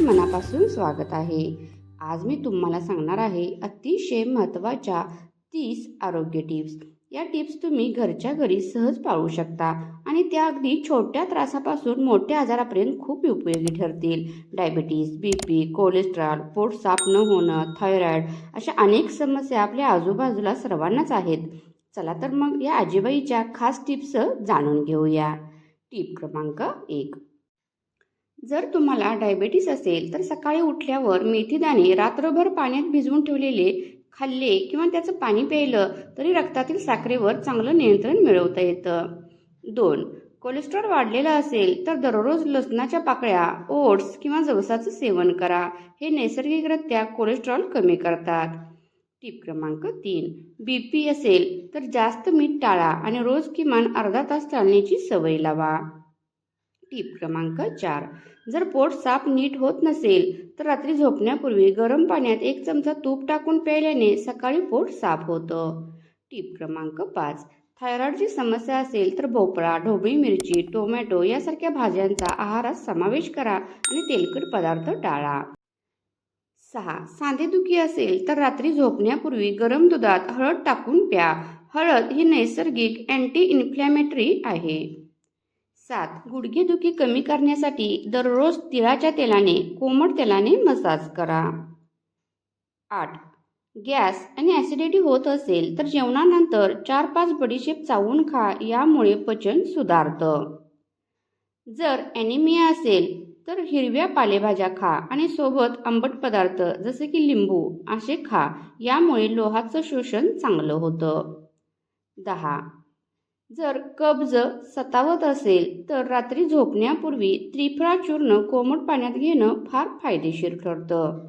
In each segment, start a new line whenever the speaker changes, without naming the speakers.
मनापासून स्वागत आहे. आज मी तुम्हाला सांगणार आहे अतिशय महत्त्वाच्या तीस आरोग्य टिप्स. या टिप्स तुम्ही घरच्या घरी सहज पाळू शकता आणि त्या अगदी छोट्या त्रासापासून मोठ्या आजारापर्यंत खूप उपयोगी ठरतील. डायबिटीज बी पी कोलेस्ट्रॉल पोट साफ न होणं थायरॉईड अशा अनेक समस्या आपल्या आजूबाजूला सर्वांनाच आहेत. चला तर मग या आजीबाईच्या खास टिप्स जाणून घेऊया. टीप क्रमांक एक. जर तुम्हाला डायबेटीस असेल तर सकाळी उठल्यावर मेथीदाणे रात्रभर पाण्यात भिजवून ठेवलेले खाल्ले किंवा त्याचं पाणी प्यायलं तरी रक्तातील साखरेवर चांगलं नियंत्रण मिळवता येतं. दोन कोलेस्ट्रॉल वाढलेलं असेल तर दररोज लसणाच्या पाकळ्या ओट्स किंवा जवसाचं सेवन करा. हे नैसर्गिकरित्या कोलेस्ट्रॉल कमी करतात. टीप क्रमांक तीन बी पी असेल तर जास्त मीठ टाळा आणि रोज किमान अर्धा तास चालण्याची सवय लावा. टीप क्रमांक चार. जर पोट साफ नीट होत नसेल तर रात्री झोपण्यापूर्वी गरम पाण्यात एक चमचा तूप टाकून प्यायल्याने सकाळी पोट साफ होतं. टीप क्रमांक पाच. थायरॉईडची समस्या असेल तर भोपळा ढोबळी मिरची टोमॅटो यासारख्या भाज्यांचा आहारात समावेश करा आणि तेलकट पदार्थ टाळा. सहा. सांधेदुखी असेल तर रात्री झोपण्यापूर्वी गरम दुधात हळद टाकून प्या. हळद ही नैसर्गिक अँटी इन्फ्लॅमेटरी आहे. सात. गुडघेदुखी कमी करण्यासाठी दररोज तिळाच्या तेलाने कोमट तेलाने मसाज करा. आठ. गॅस आणि ॲसिडिटी होत असेल तर जेवणानंतर चार पाच बडीशेप चावून खा यामुळे पचन सुधारतं. जर ॲनिमिया असेल तर हिरव्या पालेभाज्या खा आणि सोबत आंबट पदार्थ जसे की लिंबू असे खा. यामुळे लोहाचं शोषण चांगलं होतं. दहा. जर कब्ज सतावत असेल तर रात्री झोपण्यापूर्वी त्रिफळा चूर्ण कोमट पाण्यात घेणं फार फायदेशीर ठरतं.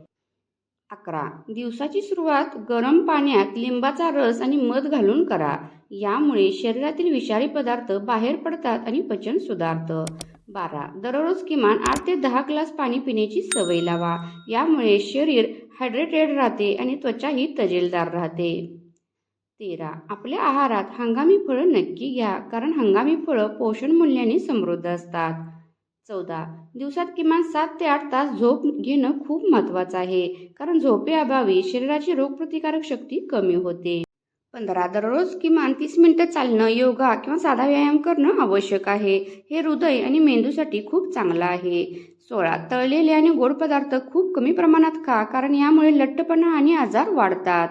अकरा. दिवसाची सुरुवात गरम पाण्यात लिंबाचा रस आणि मध घालून करा. यामुळे शरीरातील विषारी पदार्थ बाहेर पडतात आणि पचन सुधारतं. बारा. दररोज किमान आठ ते दहा ग्लास पाणी पिण्याची सवय लावा. यामुळे शरीर हायड्रेटेड राहते आणि त्वचाही तजेलदार राहते. तेरा. आपल्या आहारात हंगामी फळं नक्की घ्या कारण हंगामी फळं पोषण मूल्याने समृद्ध असतात. चौदा. दिवसात किमान सात ते आठ तास झोप घेणं खूप महत्त्वाचं आहे कारण झोपेअभावी शरीराची रोगप्रतिकारक शक्ती कमी होते. पंधरा. दररोज किमान तीस मिनिटं चालणं योगा किंवा साधा व्यायाम करणं आवश्यक आहे. हे हृदय आणि मेंदूसाठी खूप चांगलं आहे. सोळा. तळलेले आणि गोड पदार्थ खूप कमी प्रमाणात खा कारण यामुळे लठ्ठपणा आणि आजार वाढतात.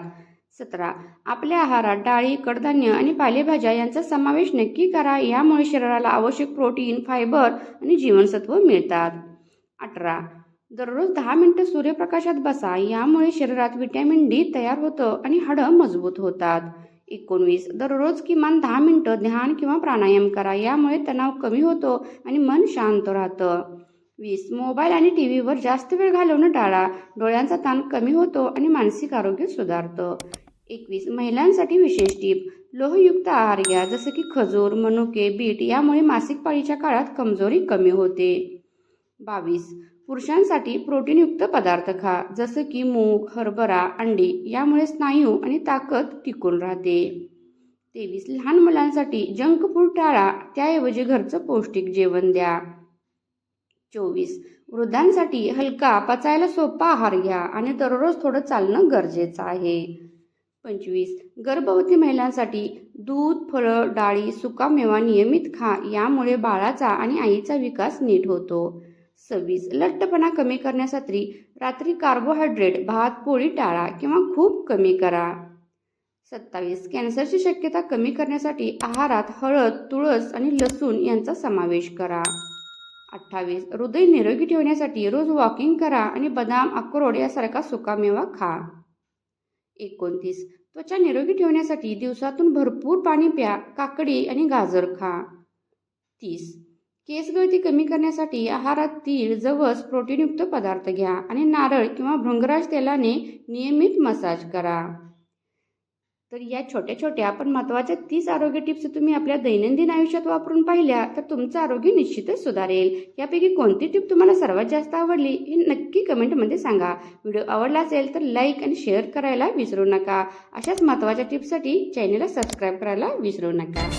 सतरा. आपल्या आहारात डाळी कडधान्य आणि पालेभाज्या यांचा समावेश नक्की करा. यामुळे शरीराला आवश्यक प्रोटीन फायबर आणि जीवनसत्व मिळतात. अठरा. दररोज दहा मिनिटं सूर्यप्रकाशात बसा. यामुळे शरीरात विटॅमिन डी तयार होतं आणि हाडं मजबूत होतात. एकोणवीस. दररोज किमान दहा मिनिटं ध्यान किंवा प्राणायाम करा. यामुळे तणाव कमी होतो आणि मन शांत राहतं. वीस. मोबाईल आणि टी व्हीवर जास्त वेळ घालवणं टाळा. डोळ्यांचा ताण कमी होतो आणि मानसिक आरोग्य सुधारतं. एकवीस. महिलांसाठी विशेष टीप लोहयुक्त आहार घ्या जसं की खजूर मनुके बीट यामुळे मासिक पाळीच्या काळात कमजोरी कमी होते. बावीस. पुरुषांसाठी प्रोटीनयुक्त पदार्थ खा जसं की मूग हरभरा अंडी यामुळे स्नायू आणि ताकद टिकून राहते. तेवीस. लहान मुलांसाठी जंक फूड टाळा त्याऐवजी घरचं पौष्टिक जेवण द्या. चोवीस. वृद्धांसाठी हलका पचायला सोपा आहार घ्या आणि दररोज थोडं चालणं गरजेचं आहे. पंचवीस. गर्भवती महिलांसाठी दूध फळं डाळी सुकामेवा नियमित खा यामुळे बाळाचा आणि आईचा विकास नीट होतो. सव्वीस. लठ्ठपणा कमी करण्यासाठी रात्री कार्बोहायड्रेट भात पोळी टाळा किंवा खूप कमी करा. सत्तावीस. कॅन्सरची शक्यता कमी करण्यासाठी आहारात हळद तुळस आणि लसूण यांचा समावेश करा. अठ्ठावीस. हृदय निरोगी ठेवण्यासाठी रोज वॉकिंग करा आणि बदाम अक्रोड यासारखा सुकामेवा खा. एकोणतीस. त्वचा निरोगी ठेवण्यासाठी दिवसातून भरपूर पाणी प्या काकडी आणि गाजर खा. तीस. केस गळती कमी करण्यासाठी आहारात तीळ जवस प्रोटीनयुक्त पदार्थ घ्या आणि नारळ किंवा भृंगराज तेलाने नियमित मसाज करा. तर या छोट्या छोट्या पण महत्त्वाच्या तीस आरोग्य टिप्स तुम्ही आपल्या दैनंदिन आयुष्यात वापरून पाहिल्या तर तुमचं आरोग्य निश्चितच सुधारेल. यापैकी कोणती टिप तुम्हाला सर्वात जास्त आवडली हे नक्की कमेंटमध्ये सांगा. व्हिडिओ आवडला असेल तर लाईक आणि शेअर करायला विसरू नका. अशाच महत्त्वाच्या टिप्ससाठी चॅनेलला सबस्क्राईब करायला विसरू नका.